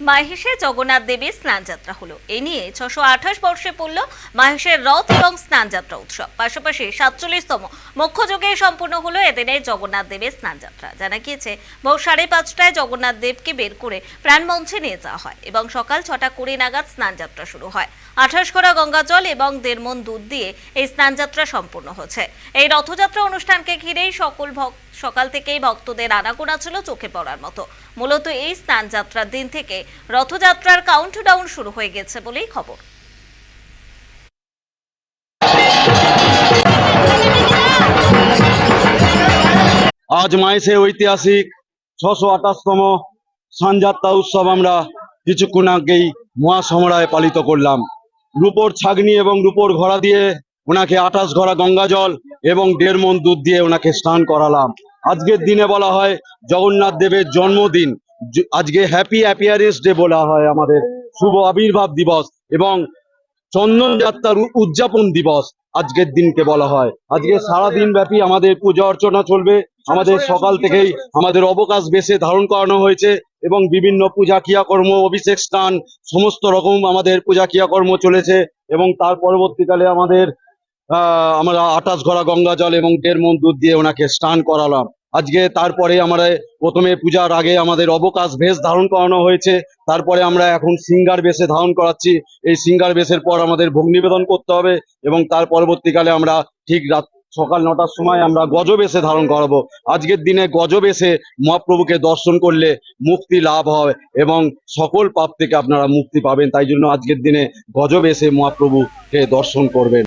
মাহেশে জগন্নাথ দেবীর স্নানযাত্রা হলো। এ নিয়ে ছশো আঠাশ বর্ষে পড়ল মাহেশের রথ এবং স্নানযাত্রা উৎসব। পাশাপাশি সাতচল্লিশতম মুখ্য যুগে সম্পূর্ণ হলো এদিনে জগন্নাথ দেবের স্নানযাত্রা। জানা গিয়েছে, ভোর সাড়ে পাঁচটায় জগন্নাথ দেবকে বের করে প্রাণমঞ্চে নিয়ে যাওয়া হয় এবং সকাল ছটা কুড়ি নাগাদ স্নানযাত্রা শুরু হয়। আঠাশ করা গঙ্গা জল এবং দেড় মন দুধ দিয়ে এই স্নানযাত্রা সম্পূর্ণ হচ্ছে। এই রথযাত্রা অনুষ্ঠানকে ঘিরেই সকল ভক্ত সকাল থেকেই ভক্তদের আনাগোনা ছিল চোখে পড়ার মতো। মূলত এই স্নান যাত্রার দিন থেকে রথযাত্রার কাউন্টডাউন শুরু হয়ে গেছে বলেই খবর। আজ মাইসে ঐতিহাসিক ছশো আঠাশতম সানযাত্রা উৎসব আমরা কিছুক্ষণ আগেই মহাসমরায় পালিত করলাম। রূপোর ছাগনি এবং রূপোর ঘোড়া দিয়ে ওনাকে আঠাশ ঘোড়া গঙ্গা জল এবং দেড় মন দুধ দিয়ে ওনাকে স্নান করালাম। আজকের দিনে বলা হয় জগন্নাথ দেবের জন্মদিন। আজকে হ্যাপি অ্যাপিয়ারেন্স ডে বলা হয় আমাদের। শুভ আবির্ভাব দিবস এবং চন্দন যাত্রার উদযাপন দিবস আজকের দিনকে বলা হয়। আজকে সারা দিন ব্যাপী আমাদের পূজা অর্চনা চলবে। আমাদের সকাল থেকেই আমাদের অবকাশ বেশে ধারণ করানো হয়েছে এবং বিভিন্ন পূজা ক্রিয়াকর্ম, অভিষেক স্নান, সমস্ত রকম আমাদের পূজা ক্রিয়াকর্ম চলেছে এবং তার পরবর্তীকালে আমাদের আমরা আটাশ ঘোড়া গঙ্গা জল এবং দেড় মন দুধ দিয়ে ওনাকে স্নান করালাম। আজকে তারপরে আমরা প্রথমে পূজার আগে আমাদের অবকাশ বেশ ধারণ করানো হয়েছে। তারপরে আমরা এখন সিঙ্গার বেশে ধারণ করাচ্ছি। এই সিঙ্গার বেশের পর আমাদের ভোগ নিবেদন করতে হবে এবং তার পরবর্তীকালে আমরা ঠিক রাত সকাল নটার সময় আমরা গজবেশে ধারণ করাবো। আজকের দিনে গজবেশে মহাপ্রভুকে দর্শন করলে মুক্তি লাভ হয় এবং সকল পাপ থেকে আপনারা মুক্তি পাবেন। তাই জন্য আজকের দিনে গজবেশে মহাপ্রভুকে দর্শন করবেন।